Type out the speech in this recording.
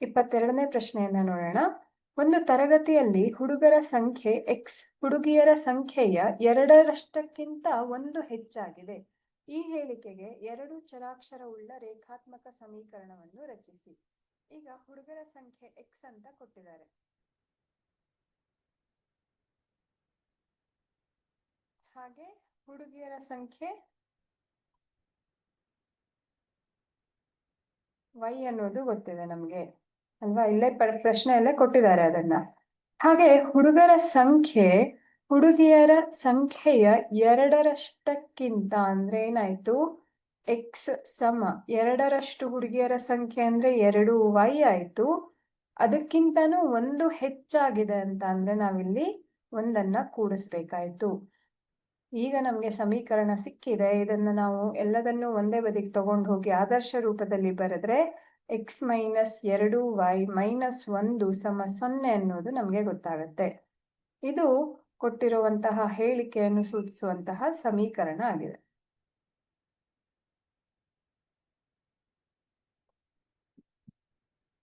ಇಪ್ಪತ್ತೆರಡನೇ ಪ್ರಶ್ನೆಯನ್ನ ನೋಡೋಣ. ಒಂದು ತರಗತಿಯಲ್ಲಿ ಹುಡುಗರ ಸಂಖ್ಯೆ ಎಕ್ಸ್ ಹುಡುಗಿಯರ ಸಂಖ್ಯೆಯ ಎರಡರಷ್ಟಕ್ಕಿಂತ ಒಂದು ಹೆಚ್ಚಾಗಿದೆ. ಈ ಹೇಳಿಕೆಗೆ ಎರಡು ಚರಾಕ್ಷರವುಳ್ಳ ರೇಖಾತ್ಮಕ ಸಮೀಕರಣವನ್ನು ರಚಿಸಿ. ಈಗ ಹುಡುಗರ ಸಂಖ್ಯೆ ಎಕ್ಸ್ ಅಂತ ಕೊಟ್ಟಿದ್ದಾರೆ. ಹಾಗೆ ಹುಡುಗಿಯರ ಸಂಖ್ಯೆ ವೈ ಅನ್ನೋದು ಗೊತ್ತಿದೆ ನಮ್ಗೆ. ಅಲ್ವಾ? ಇಲ್ಲೇ ಪ್ರಶ್ನೆ ಪ್ರಶ್ನೆಯಲ್ಲೇ ಕೊಟ್ಟಿದ್ದಾರೆ ಅದನ್ನ. ಹಾಗೆ ಹುಡುಗರ ಸಂಖ್ಯೆ, ಹುಡುಗಿಯರ ಸಂಖ್ಯೆಯ ಎರಡರಷ್ಟಕ್ಕಿಂತ ಅಂದ್ರೆ ಏನಾಯ್ತು? ಎಕ್ಸ್ ಸಮ ಎರಡರಷ್ಟು ಹುಡುಗಿಯರ ಸಂಖ್ಯೆ ಅಂದ್ರೆ ಎರಡು ವೈ ಆಯ್ತು. ಅದಕ್ಕಿಂತನೂ ಒಂದು ಹೆಚ್ಚಾಗಿದೆ ಅಂತ ಅಂದ್ರೆ ನಾವಿಲ್ಲಿ ಒಂದನ್ನ ಕೂಡಿಸ್ಬೇಕಾಯ್ತು. ಈಗ ನಮ್ಗೆ ಸಮೀಕರಣ ಸಿಕ್ಕಿದೆ. ಇದನ್ನ ನಾವು ಎಲ್ಲದನ್ನು ಒಂದೇ ಬದಿಗೆ ತಗೊಂಡು ಹೋಗಿ ಆದರ್ಶ ರೂಪದಲ್ಲಿ ಬರೆದ್ರೆ ಎಕ್ಸ್ ಮೈನಸ್ ಎರಡು ವೈ ಮೈನಸ್ ಒಂದು ಸಮ ಸೊನ್ನೆ ಅನ್ನೋದು ನಮಗೆ ಗೊತ್ತಾಗುತ್ತೆ. ಇದು ಕೊಟ್ಟಿರುವಂತಹ ಹೇಳಿಕೆಯನ್ನು ಸೂಚಿಸುವಂತಹ ಸಮೀಕರಣ ಆಗಿದೆ.